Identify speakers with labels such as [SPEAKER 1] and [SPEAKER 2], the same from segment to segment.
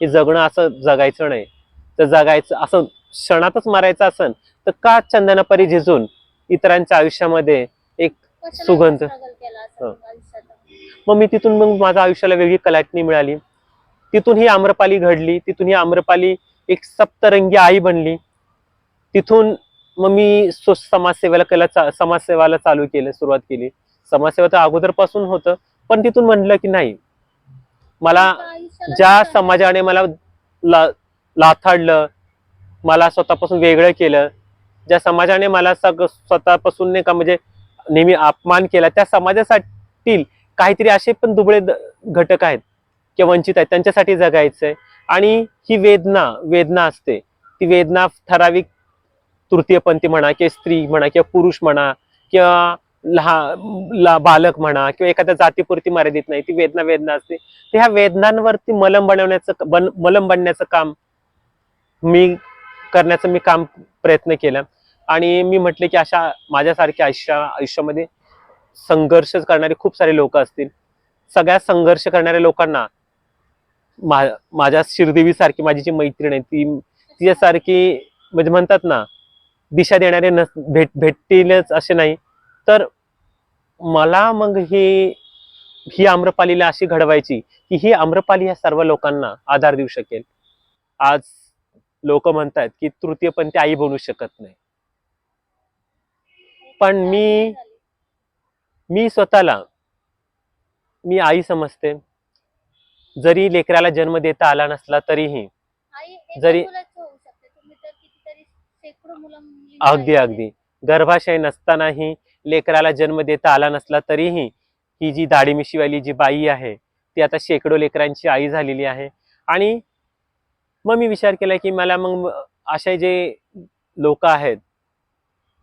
[SPEAKER 1] हे जगणं असं जगायचं नाही. तर जगायचं असं क्षणातच मारायचं असन तर का चंदनापरी झिजून इतरांच्या आयुष्यामध्ये एक सुगंध. मग मी तिथून मग माझ्या आयुष्याला वेगळी कलाटणी मिळाली. तिथून ही आम्रपाली घडली. तिथून ही आम्रपाली एक सप्तरंगी आई बनली. तिथून मग मी स्व- समाजसेवेला केला समाजसेवाला चालू केलं सुरुवात केली. समाजसेवा तर अगोदरपासून होतं. पण तिथून म्हणलं की नाही मला ज्या समाजाने मला ला लाथाडलं मला स्वतःपासून वेगळं केलं ज्या समाजाने मला सग स्वतःपासून नाही का म्हणजे नेहमी अपमान केला त्या समाजासाठी काहीतरी असे पण दुबळे घटक आहेत किंवा वंचित आहेत त्यांच्यासाठी जगायचंय. आणि ही वेदना वेदना असते. ती वेदना ठराविक तृतीयपंथी म्हणा किंवा स्त्री म्हणा किंवा पुरुष म्हणा किंवा लहान ला बालक म्हणा किंवा एखाद्या जातीपुरती मर्यादित नाही ती वेदना वेदना असते. तर ह्या वेदनांवरती मलम बनवण्याचं बन मलम बनण्याचं काम मी करण्याचं मी काम प्रयत्न केला. आणि मी म्हटले की अशा माझ्यासारख्या आयुष्या आयुष्यामध्ये संघर्ष करणारे खूप सारे लोक असतील. सगळ्या संघर्ष करणाऱ्या लोकांना मा माझ्या श्रीदेवीसारखी माझी जी मैत्रीण आहे ती तिच्यासारखी म्हणजे म्हणतात ना दिशा देणारे नस भेट भेटतीलच असे नाही. तर मला मग ही ही आम्रपालीला अशी घडवायची की ही आम्रपाली ह्या सर्व लोकांना आधार देऊ शकेल. आज लोक म्हणतात की तृतीयपंथी आई बनू शकत नाही. पण मी मी स्वतःला मी आई समजते. जरी लेकराला जन्म देता आला नसला तरीही जरी- अगदी अगदी. गर्भाशय नसतानाही लेकराला जन्म देता आला नसला तरीही ही जी दाढीमिशीवाली जी बाई आहे ती आता शेकडो लेकरांची आई झालेली आहे. आणि मग मी विचार केला की मला मग असे जे लोक आहेत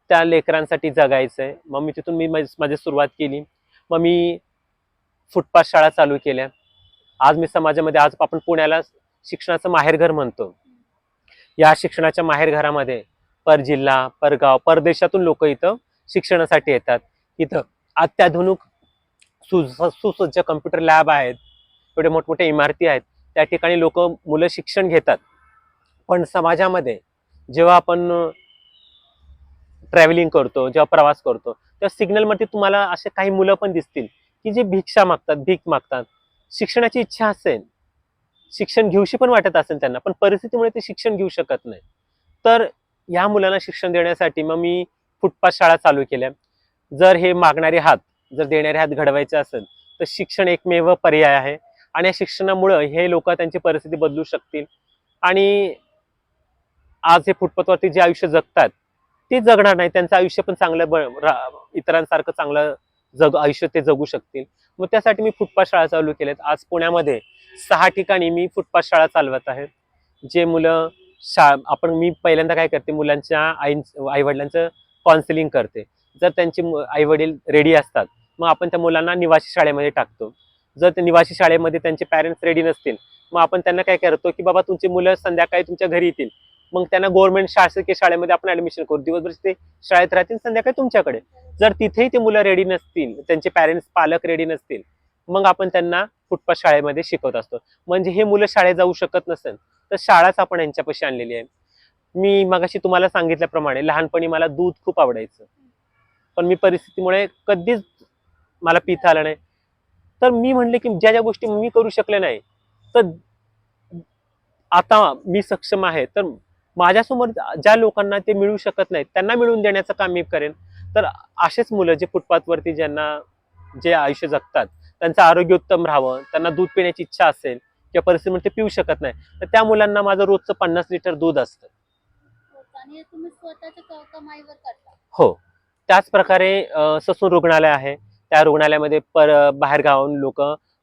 [SPEAKER 1] त्या लेकरांसाठी जगायचंय. मग मी तिथून मी माझी माझी सुरुवात केली. मग मी फुटपाथ शाळा चालू केल्या. आज मी समाजामध्ये आज आपण पुण्याला शिक्षणाचं माहेरघर म्हणतो. या शिक्षणाच्या माहेरघरामध्ये पर जिल्हा परगाव परदेशातून लोक इथं शिक्षणासाठी येतात. इथं अत्याधुनिक सुसज्ज कम्प्युटर लॅब आहेत. एवढे मोठमोठ्या इमारती आहेत. त्या ठिकाणी लोक मुलं शिक्षण घेतात. पण समाजामध्ये जेव्हा आपण ट्रॅव्हलिंग करतो जेव्हा प्रवास करतो तेव्हा सिग्नलमध्ये तुम्हाला असे काही मुलं पण दिसतील की जे भिक्षा मागतात भीक मागतात. शिक्षणाची इच्छा असेल. शिक्षण घेऊशी पण वाटत असेल त्यांना पण परिस्थितीमुळे ते शिक्षण घेऊ शकत नाही. तर या मुलांना शिक्षण देण्यासाठी मग मी फुटपाथ शाळा चालू केल्या. जर हे मागणारे हात जर देणारे हात घडवायचे असेल तर शिक्षण एकमेव पर्याय आहे. आणि या शिक्षणामुळं हे लोक त्यांची परिस्थिती बदलू शकतील. आणि आज हे फुटपाथवरती जे आयुष्य जगतात ते जगणार नाही. त्यांचं आयुष्य पण चांगलं ब- रा- इतरांसारखं चांगलं जग आयुष्य ते जगू शकतील. मग त्यासाठी मी फुटपाथ शाळा चालू केल्यात. आज पुण्यामध्ये सहा ठिकाणी मी फुटपाथ शाळा चालवत आहे. जे मुलं शा आपण मी पहिल्यांदा काय करते मुलांच्या आई आईवडिलांचं काउन्सिलिंग करते. जर त्यांचे आई वडील रेडी असतात मग आपण त्या मुलांना निवासी शाळेमध्ये टाकतो. जर ते निवासी शाळेमध्ये त्यांचे पॅरेंट्स रेडी नसतील मग आपण त्यांना काय करतो की बाबा तुमची मुलं संध्याकाळी तुमच्या घरी येतील. मग त्यांना गव्हर्नमेंट शासकीय शाळेमध्ये आपण ऍडमिशन करू. दिवसभर ते शाळेत राहतील संध्याकाळी तुमच्याकडे. जर तिथेही ते मुलं रेडी नसतील त्यांचे पॅरेंट्स पालक रेडी नसतील मग आपण त्यांना फुटपाथ शाळेमध्ये शिकवत असतो. म्हणजे हे मुलं शाळेत जाऊ शकत नसेल तर शाळाच आपण यांच्यापाशी आणलेली आहे. मी मगाशी तुम्हाला सांगितल्याप्रमाणे लहानपणी मला दूध खूप आवडायचं. पण मी परिस्थितीमुळे कधीच मला पिता आलं नाही. तर मी म्हणले की ज्या ज्या गोष्टी मी करू शकले नाही तर आता मी सक्षम आहे. तर माझ्यासमोर ज्या लोकांना ते मिळू शकत नाहीत त्यांना मिळवून देण्याचं काम मी करेन. तर असेच मुलं जे फुटपाथवरती ज्यांना जे आयुष्य जगतात त्यांचं आरोग्य उत्तम राहावं त्यांना दूध पिण्याची इच्छा असेल किंवा परिस्थितीमध्ये ते पिऊ शकत नाही तर त्या मुलांना माझं रोजचं पन्नास लिटर दूध असतं.
[SPEAKER 2] आणि हे तुम्ही स्वतःच्या क- कमाईवर करता.
[SPEAKER 1] हो. त्याच प्रकारे अ, ससून रुग्णालय आहे. त्या रुग्णालयामध्ये पर बाहेर गावाहून लोक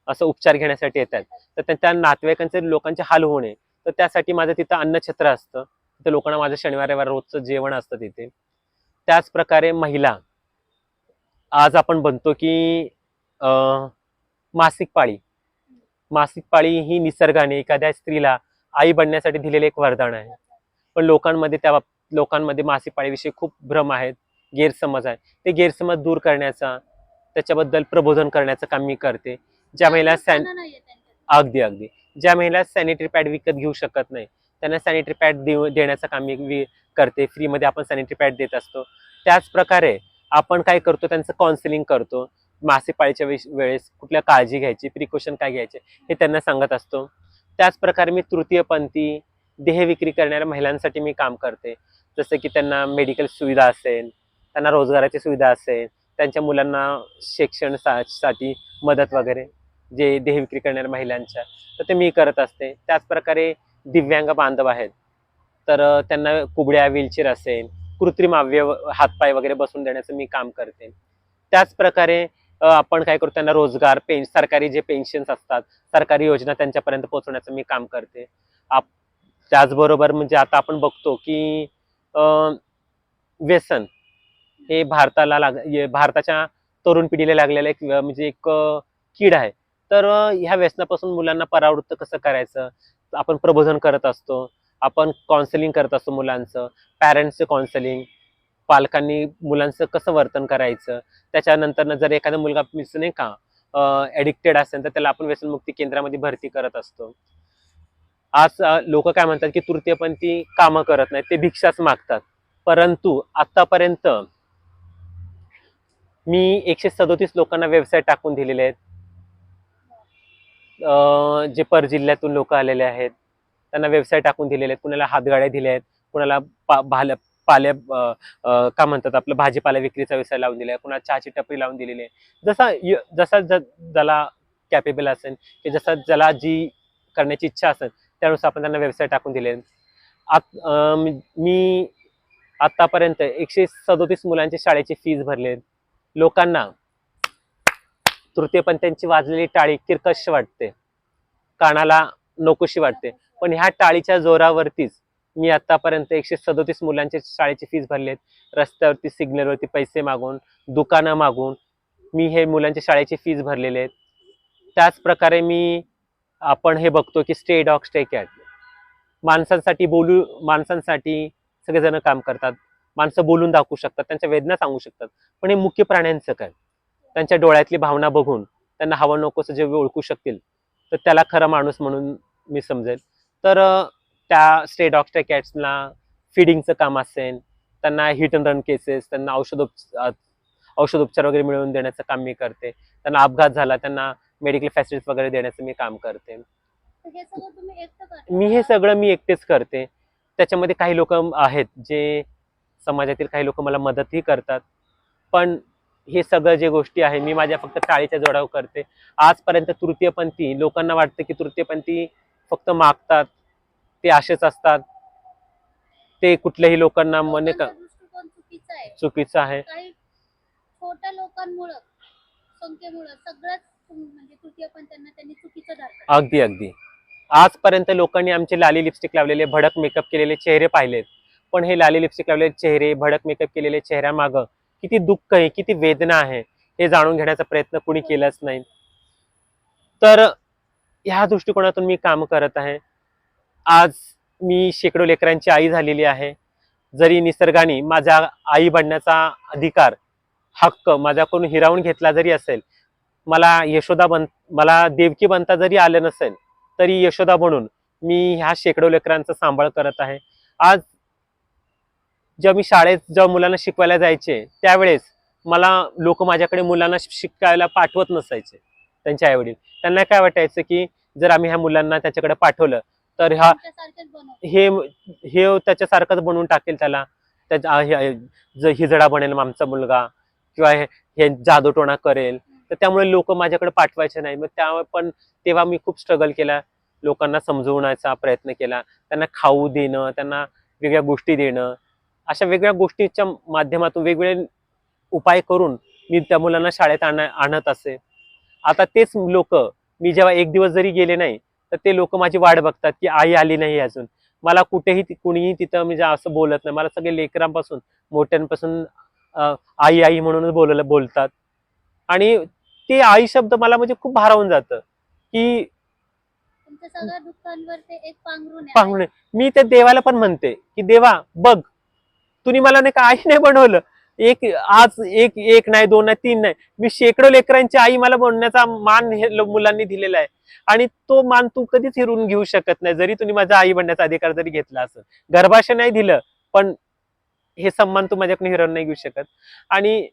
[SPEAKER 1] असं उपचार घेण्यासाठी येतात. तर त्या- त्या नातेवाईकांचे लोकांचे हाल होऊ नये. तर त्यासाठी माझं तिथं अन्नछत्र असतं. तिथं लोकांना माझं शनिवार रविवार रोजचं जेवण असतं तिथे. त्याच प्रकारे महिला. आज आपण बनतो की अ, मासिक पाळी. मासिक पाळी ही निसर्गाने एखाद्या स्त्रीला आई बनण्यासाठी दिलेले एक वरदान आहे. पण लोकांमध्ये त्या बाब- लोकांमध्ये मासिक पाळीविषयी खूप भ्रम आहेत गैरसमज आहे ते गैरसमज दूर करण्याचा त्याच्याबद्दल प्रबोधन करण्याचं काम मी करते. ज्या महिला सॅन. अगदी अगदी. ज्या महिला सॅनिटरी पॅड विकत घेऊ शकत नाही त्यांना सॅनिटरी पॅड देऊ देण्याचं काम मी वि- करते. फ्रीमध्ये आपण सॅनिटरी पॅड देत असतो. त्याच प्रकारे आपण काय करतो त्यांचं काउन्सिलिंग करतो. मासिक पाळीच्या वेश- वेळेस कुठल्या काळजी घ्यायची प्रिकॉशन काय घ्यायचे हे त्यांना सांगत असतो. त्याच प्रकारे मी तृतीयपंथी देह विक्री करणाऱ्या महिलांसाठी मी काम करते. जसं की त्यांना मेडिकल सुविधा असेल त्यांना रोजगाराची सुविधा असेल त्यांच्या मुलांना शिक्षण सा- साठी मदत वगैरे जे देह विक्री करणाऱ्या महिलांच्या तर ते मी करत असते. त्याच प्रकारे दिव्यांग बांधव आहेत. तर त्यांना कुबड्या व्हीलचेअर असेल कृत्रिम अवयव हातपाय वगैरे बसून देण्याचं मी काम करते. त्याच प्रकारे आपण काय करू त्यांना रोजगार पेन सरकारी जे पेन्शन्स असतात सरकारी योजना त्यांच्यापर्यंत पोहोचवण्याचं मी काम करते. आप त्याचबरोबर म्हणजे आता आपण बघतो की व्यसन हे भारताला लाग भारताच्या तरुण पिढीला लागलेलं एक म्हणजे एक कीड आहे. तर ह्या व्यसनापासून मुलांना परावृत्त कसं करायचं? आपण प्रबोधन करत असतो आपण काउन्सिलिंग करत असतो मुलांचं पॅरेंट्सचं काउन्सिलिंग पालकांनी मुलांचं कसं वर्तन करायचं? त्याच्यानंतर जर एखादा मुलगा मिस नाही का ॲडिक्टेड असेल तर त्याला आपण व्यसनमुक्ती केंद्रामध्ये भरती करत असतो. आज लोक काय म्हणतात की तृतीयपंथी कामं करत नाहीत ते भिक्षाच मागतात. परंतु आतापर्यंत मी एकशे सदोतीस लोकांना व्यवसाय टाकून दिलेले आहेत. जे जे परजिल्ह्यातून लोक आलेले आहेत त्यांना व्यवसाय टाकून दिलेले आहेत. कुणाला हातगाड्या दिल्या आहेत कुणाला पा भाल्या पाल्या का काय म्हणतात आपलं भाजीपाला विक्रीचा व्यवसाय लावून दिला आहे कुणाला चहाची टपरी लावून दिलेली आहे. जसा य- जसा ज- ज्याला कॅपेबल असेल की जसा ज्याला जी करण्याची इच्छा असेल त्यानुसार आपण त्यांना व्यवसाय टाकून दिले आत मी- आत्तापर्यंत एकशे सदोतीस मुलांची शाळेची फीज भरले आहेत. लोकांना तृतीयपंथ्यांची वाजलेली टाळी किरकश वाटते. कानाला नकोशी वाटते. पण ह्या टाळीच्या जोरावरतीच मी आतापर्यंत एकशे सदोतीस मुलांचे शाळेची फीज भरलेत. रस्त्यावरती सिग्नलवरती पैसे मागून दुकानं मागून मी हे मुलांच्या शाळेची फीज भरलेले आहेत. त्याच प्रकारे मी आपण हे बघतो की स्टे डॉग स्टे कॅट माणसांसाठी बोलू माणसांसाठी सगळेजण काम करतात. माणसं बोलून दाखवू शकतात त्यांच्या वेदना सांगू शकतात. पण हे मुख्य प्राण्यांचं काय? त्यांच्या डोळ्यातली भावना बघून त्यांना हवं नकोसं जे ओळखू शकतील तर त्याला खरा माणूस म्हणून मी समजेल. तर त्या स्टे डॉगच्या कॅट्सला फिडिंगचं काम असेल त्यांना हिट अँड रन केसेस त्यांना औषधोप औषधोपचार वगैरे मिळवून देण्याचं काम मी करते. त्यांना अपघात झाला त्यांना मेडिकल फॅसिलिटीज वगैरे देण्याचं मी काम करते.
[SPEAKER 2] हे
[SPEAKER 1] मी हे? सगळं मी एकटेच करते. त्याच्यामध्ये काही लोक आहेत जे समाजातील काही लोक मला मदतही करतात. पण हे सगळं जे गोष्टी आहे मी माझ्या फक्त टाळीच्या जोडावर करते. आजपर्यंत तृतीयपंथी लोकांना वाटतं की तृतीयपंथी फक्त मागतात ते असेच असतात. ते कुठल्याही लोकांना म्हणे का
[SPEAKER 2] चुकीचा आहे. छोट्या लोकांमुळं संख्येमुळं म्हणजे तृतीय त्यांनी चुकीचं
[SPEAKER 1] अगदी अगदी. आजपर्यंत लोकांनी आमचे लाली लिपस्टिक लावलेले भडक मेकअप केलेले चेहरे पाहिलेत. पण हे लाली लिपस्टिक लावलेले चेहरे भडक मेकअप केलेले चेहऱ्यामागं किती दुःख आहे किती वेदना आहे हे जाणून घेण्याचा प्रयत्न कुणी केलाच नाही. तर ह्या दृष्टिकोनातून मी काम करत आहे. आज मी शेकडो लेकरांची आई झालेली आहे. जरी निसर्गाने माझ्या आई बनण्याचा अधिकार हक्क माझ्याकडून हिरावून घेतला जरी असेल मला यशोदा बन मला देवकी बनता जरी आलं नसेल तरी यशोदा बनून मी ह्या शेकडो लेकरांचा सांभाळ करत आहे. आज जेव्हा मी शाळेत जेव्हा मुलांना शिकवायला जायचे त्यावेळेस मला लोक माझ्याकडे मुलांना शिकायला पाठवत नसायचे त्यांचे आईवडील. त्यांना काय वाटायचं की जर आम्ही ह्या मुलांना त्याच्याकडे पाठवलं तर ह्या हे हे त्याच्यासारखंच बनवून टाकेल त्याला. त्याच्या ज- हिजडा बनेल आमचा मुलगा किंवा हे हे जादूटोणा करेल तर त्यामुळे लोक माझ्याकडे पाठवायचे नाही. मग त्या पण तेव्हा मी खूप स्ट्रगल केला. लोकांना समजवण्याचा प्रयत्न केला. त्यांना खाऊ देणं त्यांना वेगळ्या गोष्टी देणं. अशा वेगळ्या गोष्टीच्या माध्यमातून वेगवेगळे उपाय करून मी त्या मुलांना शाळेत आण आणत असे. आता तेच लोक मी जेव्हा एक दिवस जरी गेले नाही तर ते लोक माझी वाट बघतात की आई आली नाही अजून. मला कुठेही कुणीही तिथं म्हणजे असं बोलत नाही. मला सगळे लेकरांपासून मोठ्यांपासून आई आई म्हणूनच बोललं बोलतात. आणि ते आई शब्द मला म्हणजे खूप भारावून जातं. की
[SPEAKER 2] पांघरून
[SPEAKER 1] पाहुणे मी त्या देवाला पण म्हणते की देवा बघ तुम्ही मला नाही का आई नाही बनवलं. एक आज एक एक नाही दोन नाही तीन नाही. मी शेकडो लेकरांची आई मला बनण्याचा मान हे मुलांनी दिलेला आहे. आणि तो मान तू कधीच हिरून घेऊ शकत नाही जरी तुम्ही माझा आई बनण्याचा अधिकार जरी घेतला असेल गर्भाशय नाही दिलं पण हे सन्मान तू माझ्याकडून हिरून नाही घेऊ शकत. आणि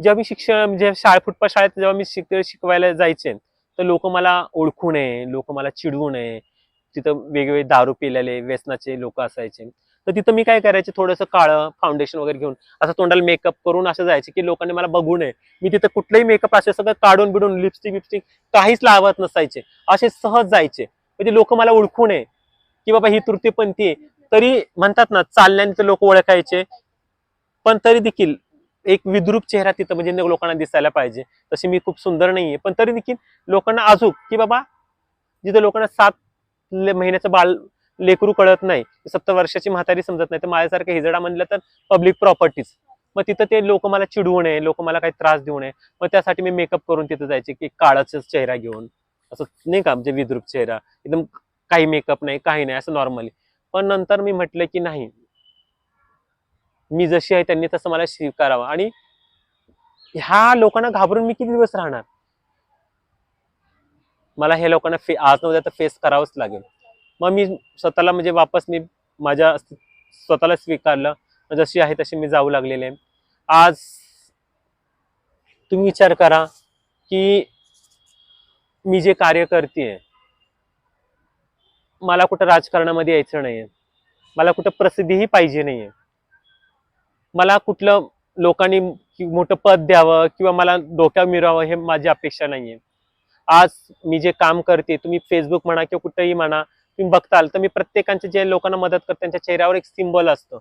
[SPEAKER 1] जेव्हा मी शिक्षण म्हणजे शाळा फुटपाथ शाळेत जेव्हा मी शिक शिकवायला जायचे तर लोक मला ओळखू नये लोक मला चिडवू नये. तिथं वेगवेगळे दारू पिलेले व्यसनाचे लोक असायचे. तर तिथं मी काय करायचे थोडंसं काळं फाउंडेशन वगैरे घेऊन असं तोंडाला मेकअप करून असं जायचे की लोकांनी मला बघू नये. मी तिथं कुठलंही मेकअप असे सगळं काढून बिडून लिपस्टिक बिपस्टिक काहीच लावत नसायचे. असे सहज जायचे. म्हणजे लोक मला ओळखू नये. की बाबा ही तृतीयपंथी आहे. तरी म्हणतात ना चालण्याने तर लोक ओळखायचे. पण तरी देखील एक विद्रूप चेहरा तिथं म्हणजे लोकांना दिसायला पाहिजे. तशी मी खूप सुंदर नाहीये. पण तरी देखील लोकांना अजूक की बाबा जिथं लोकांना सात ले- महिन्याचं बाल लेकरू कळत नाही सत्तर वर्षाची म्हातारी समजत नाही तर माझ्यासारखं हिजडा म्हणलं तर पब्लिक प्रॉपर्टीज मग तिथं ते लोक मला चिडवू नये लोक मला काही त्रास देऊ नये. मग त्यासाठी मी मेकअप करून तिथं जायचे की काळाचा चेहरा घेऊन. असं नाही का? म्हणजे विद्रूप चेहरा. एकदम काही मेकअप नाही काही नाही असं नॉर्मली पण नंतर मी म्हटलं की नाही मी जशी आहे त्यांनी तसं मला स्वीकारावं. आणि ह्या लोकांना घाबरून मी किती दिवस राहणार? मला ह्या लोकांना फे आज न उद्या तर फेस करावंच लागेल. मग मी स्वतःला म्हणजे वापस मी माझ्या स्वतःला स्वीकारलं. जशी आहे तशी मी जाऊ लागलेले. आहे. आज तुम्ही विचार करा की मी जे कार्य करते मला कुठं राजकारणामध्ये यायचं नाहीये. मला कुठं प्रसिद्धीही पाहिजे नाहीये. मला कुठलं लोकांनी मोठं पद द्यावं किंवा मला डोक्यावर मिरवावं हे माझी अपेक्षा नाहीये. आज मी जे काम करते तुम्ही फेसबुक म्हणा किंवा कुठेही म्हणा तुम्ही बघताल तर मी प्रत्येकांचे जे लोकांना मदत करते त्यांच्या चेहऱ्यावर एक सिम्बॉल असतं.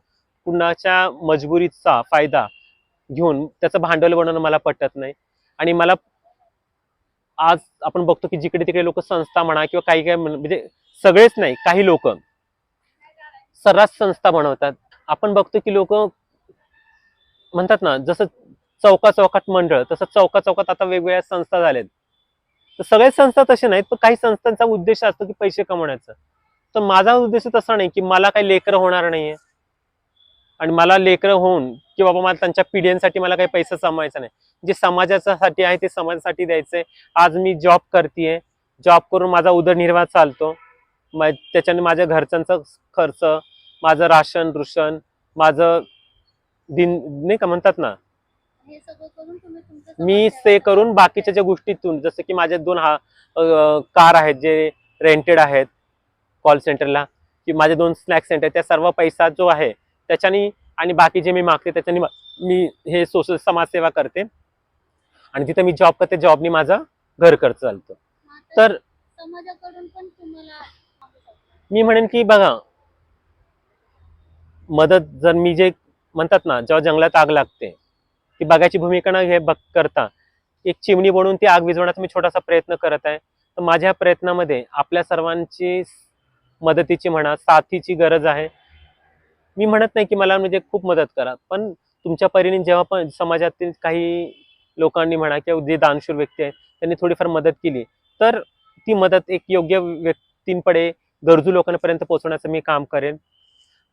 [SPEAKER 1] कुणाच्या मजबुरीचा फायदा घेऊन त्याचं भांडवल बनवणं मला पटत नाही. आणि मला आज आपण बघतो की जिकडे तिकडे लोक संस्था म्हणा किंवा काही काही म्हणजे सगळेच नाही काही लोक. सर्रास संस्था बनवतात. आपण बघतो की लोक म्हणतात ना जसं चौका चौकात मंडळ तसं चौका चौकात आता वेगवेगळ्या संस्था झाल्यात. तर सगळ्याच संस्था तसे नाहीत पण काही संस्थांचा उद्देश असतो की पैसे कमवण्याचा. तर माझा उद्देश तसा नाही की मला काही लेकरं होणार नाहीये. आणि मला लेकरं होऊन की बाबा मला त्यांच्या पिढ्यांसाठी मला काही पैसा समायचा नाही. जे समाजासाठी आहे ते समाजासाठी द्यायचंय आज मी जॉब करतेय. जॉब करून माझा उदरनिर्वाह चालतो. त्याच्याने माझ्या घरच्यांचा खर्च माझं राशन रुशन माझं दिन नाही का म्हणतात ना
[SPEAKER 2] हे सगळं करून तुम्ही तुमचं
[SPEAKER 1] मी ते करून. बाकीच्या ज्या गोष्टीतून जसं की माझे दोन हा कार आहेत जे रेंटेड आहेत कॉल सेंटरला की माझे दोन स्नॅक सेंटर त्या सर्व पैसा जो आहे त्याच्यानी आणि बाकी जे मी मागते त्याच्यानी मा- हे सोशल समाजसेवा करते आणि तिथं मी जॉब करते जॉबनी माझं घर खर्च चालतं तर
[SPEAKER 2] समाजाकडून पण तुम्हाला मागू शकता.
[SPEAKER 1] मी म्हणेन की बघा मदत जर मी जे म्हणतात ना जेव्हा जंगलात आग लागते ती बघायची भूमिका न हे बघ करता. एक चिमणी बनवून ती आग विझवण्याचा मी छोटासा प्रयत्न करत आहे. तर माझ्या प्रयत्नामध्ये आपल्या सर्वांची मदतीची म्हणा साथीची गरज आहे. मी म्हणत नाही की मला म्हणजे खूप मदत करा पण तुमच्या परीने जेव्हा पण समाजातील काही लोकांनी म्हणा किंवा जे दानशूर व्यक्ती आहेत त्यांनी थोडीफार मदत केली तर ती मदत एक योग्य व्यक्तींकडे गरजू लोकांपर्यंत पोहोचवण्याचं मी काम करेन.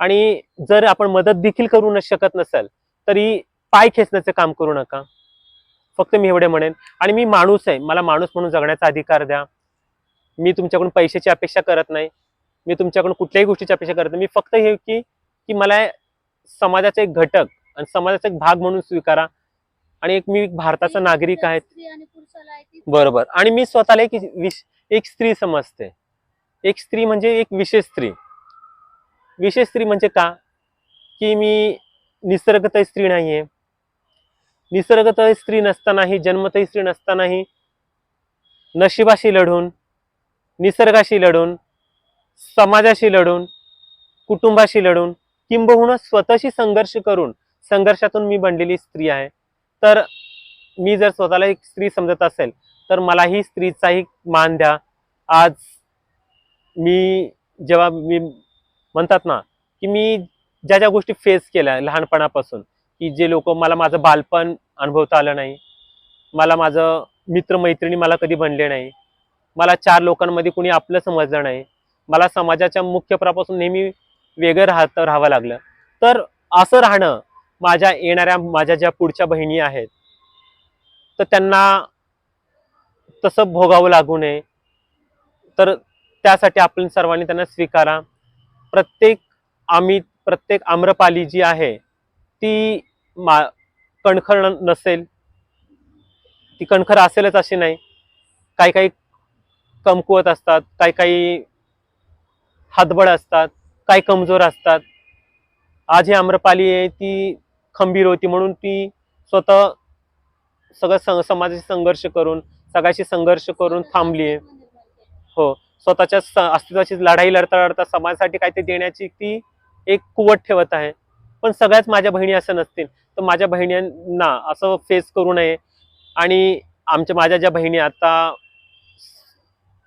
[SPEAKER 1] आणि जर आपण मदत देखील करू न शकत नसेल तरी पाय खेचण्याचं काम करू नका. फक्त मी एवढे म्हणेन. आणि मी माणूस आहे. मला माणूस म्हणून जगण्याचा अधिकार द्या. मी तुमच्याकडून पैशाची अपेक्षा करत नाही. मी तुमच्याकडून कुठल्याही गोष्टीची अपेक्षा करत नाही. मी फक्त हे की की मला समाजाचा एक घटक आणि समाजाचा एक भाग म्हणून स्वीकारा. आणि एक मी भारताचा नागरिक आहे. बरोबर. आणि मी स्वतःला एक एक स्त्री समजते. एक स्त्री म्हणजे एक विशेष स्त्री. विशेष स्त्री म्हणजे का? की मी निसर्गतय स्त्री नाही आहे निसर्गतय स्त्री नसतानाही जन्मतही स्त्री नसतानाही नशिबाशी लढून निसर्गाशी लढून समाजाशी लढून कुटुंबाशी लढून किंबहुना स्वतःशी संघर्ष करून संघर्षातून मी बनलेली स्त्री आहे. तर मी जर स्वतःला एक स्त्री समजत असेल तर मलाही स्त्रीचाही मान द्या. आज मी जेव्हा मी म्हणतात ना की मी ज्या ज्या गोष्टी फेस केल्या लहानपणापासून की जे लोक मला माझं बालपण अनुभवता आलं नाही मला माझं मित्रमैत्रिणी मला कधी बनले नाही मला चार लोकांमध्ये कुणी आपलं समजलं नाही मला समाजाच्या मुख्य नेहमी वेगळं राहत राहावं लागलं. तर असं राहणं माझ्या येणाऱ्या माझ्या ज्या पुढच्या बहिणी आहेत तर त्यांना तसं भोगावं लागू नये. तर त्यासाठी आपण सर्वांनी त्यांना स्वीकारा. प्रत्येक आम्ही प्रत्येक आम्रपाली जी आहे ती मा कणखर न- नसेल. ती कणखर असेलच अशी नाही. काही काही कमकुवत असतात काही काही हातबळ असतात काही कमजोर असतात. आज ही आम्रपाली आहे ती खंबीर होती म्हणून ती स्वतः सगळं सं समाजाशी संघर्ष करून सगळ्याशी संघर्ष करून थांबली आहे. हो. स्वतःच्या स- अस्तित्वाची लढाई लढता लढता समाजासाठी काहीतरी देण्याची ती एक कुवत ठेवत आहे. पण सगळ्याच माझ्या बहिणी असं नसतील. तर माझ्या बहिणींना असं फेस करू नये. आणि आमच्या माझ्या ज्या बहिणी आता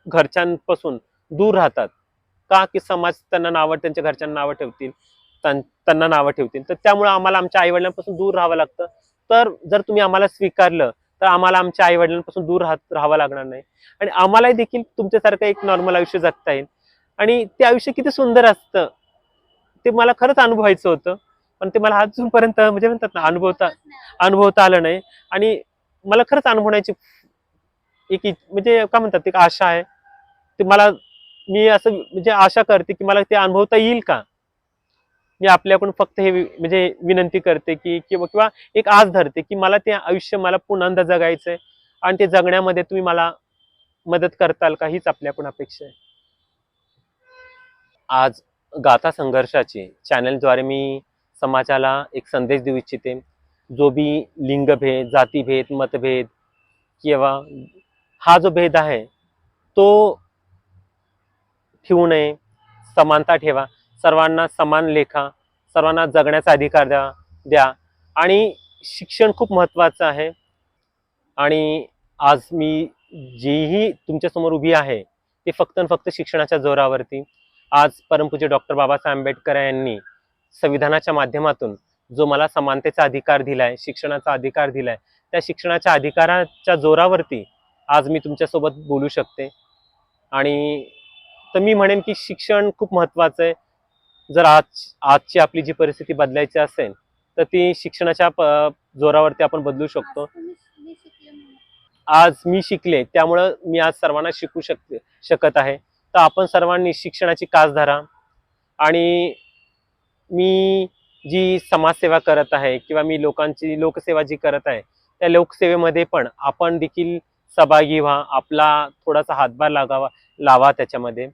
[SPEAKER 1] घरच्यांपासून दूर राहतात. का? की समाज त्यांना नावं त्यांच्या घरच्यांना नावं ठेवतील. त्यां- त्यांना नावं ठेवतील. तर त्यामुळे आम्हाला आमच्या आईवडिलांपासून दूर राहावं लागतं. तर जर तुम्ही आम्हाला स्वीकारलं तर आम्हाला आमच्या आईवडिलांपासून दूर राहत राहावं लागणार नाही. आणि आम्हालाही देखील तुमच्यासारखं एक नॉर्मल आयुष्य जगता येईल. आणि ते आयुष्य किती सुंदर असतं ते मला खरंच अनुभवायचं होतं. पण ते मला अजूनपर्यंत म्हणजे म्हणतात ना अनुभवता अनुभवता आलं नाही. आणि मला खरंच अनुभवण्याची एक म्हणजे काय म्हणतात एक आशा आहे. ते मला मी असं म्हणजे आशा करते की मला ते अनुभवता येईल का? मी आपल्याकडून फक्त हे म्हणजे विनंती करते की किंवा किंवा एक आस धरते की मला ते आयुष्य मला पुन्हा आहे आणि ते जगण्यामध्ये तुम्ही मला मदत करताल का? हीच आपल्याकडून अपेक्षा आहे. आज गाथा संघर्षाची चॅनलद्वारे मी समाजाला एक संदेश देऊ इच्छिते. जो बी लिंगभेद जातीभेद मतभेद किंवा हा जो भेद आहे तो ठेवू नये समानता ठेवा. सर्वांना समान लेखा सर्वांना जगण्याचा अधिकार द्या द्या. आणि शिक्षण खूप महत्त्वाचं आहे. आणि आज मी जीही तुमच्यासमोर उभी आहे ते फक्त आणि फक्त शिक्षणाच्या जोरावरती. आज परमपूज्य डॉक्टर बाबासाहेब आंबेडकर यांनी संविधानाच्या माध्यमातून जो मला समानतेचा अधिकार दिला आहे शिक्षणाचा अधिकार दिला आहे त्या शिक्षणाच्या अधिकाराच्या जोरावरती आज मी तुमच्यासोबत बोलू शकते. आणि तर मी म्हणेन की शिक्षण खूप महत्त्वाचं आहे. जर आज आजची आपली जी परिस्थिती बदलायची असेल तर ती शिक्षणाच्या जोरावरती आपण बदलू शकतो.
[SPEAKER 2] आज तुम्ही- मी शिकले म्हणून.
[SPEAKER 1] आज मी शिकले त्यामुळं मी आज सर्वांना शिकू शक शकत आहे. तर आपण सर्वांनी शिक्षणाची कास धरा. आणि मी जी समाजसेवा करत आहे किंवा मी लोकांची लोकसेवा जी करत आहे त्या लोकसेवेमध्ये पण आपण देखील सहभागी व्हा आपला थोडासा हातभार लागावा लावा त्याच्यामध्ये.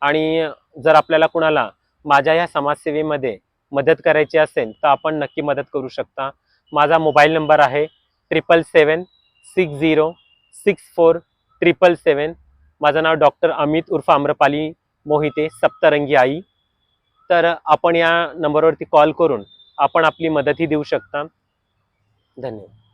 [SPEAKER 1] आणि जर आपल्याला कुणाला माझ्या या समाजसेवेमध्ये मदत करायची असेल तर आपण नक्की मदत करू शकता. माझा मोबाईल नंबर आहे triple seven six zero six four triple seven माझं नाव डॉक्टर अमित उर्फ आम्रपाली मोहिते सप्तरंगी आई. तर आपण या नंबरवरती कॉल करून आपण आपली मदतही देऊ शकता. धन्यवाद.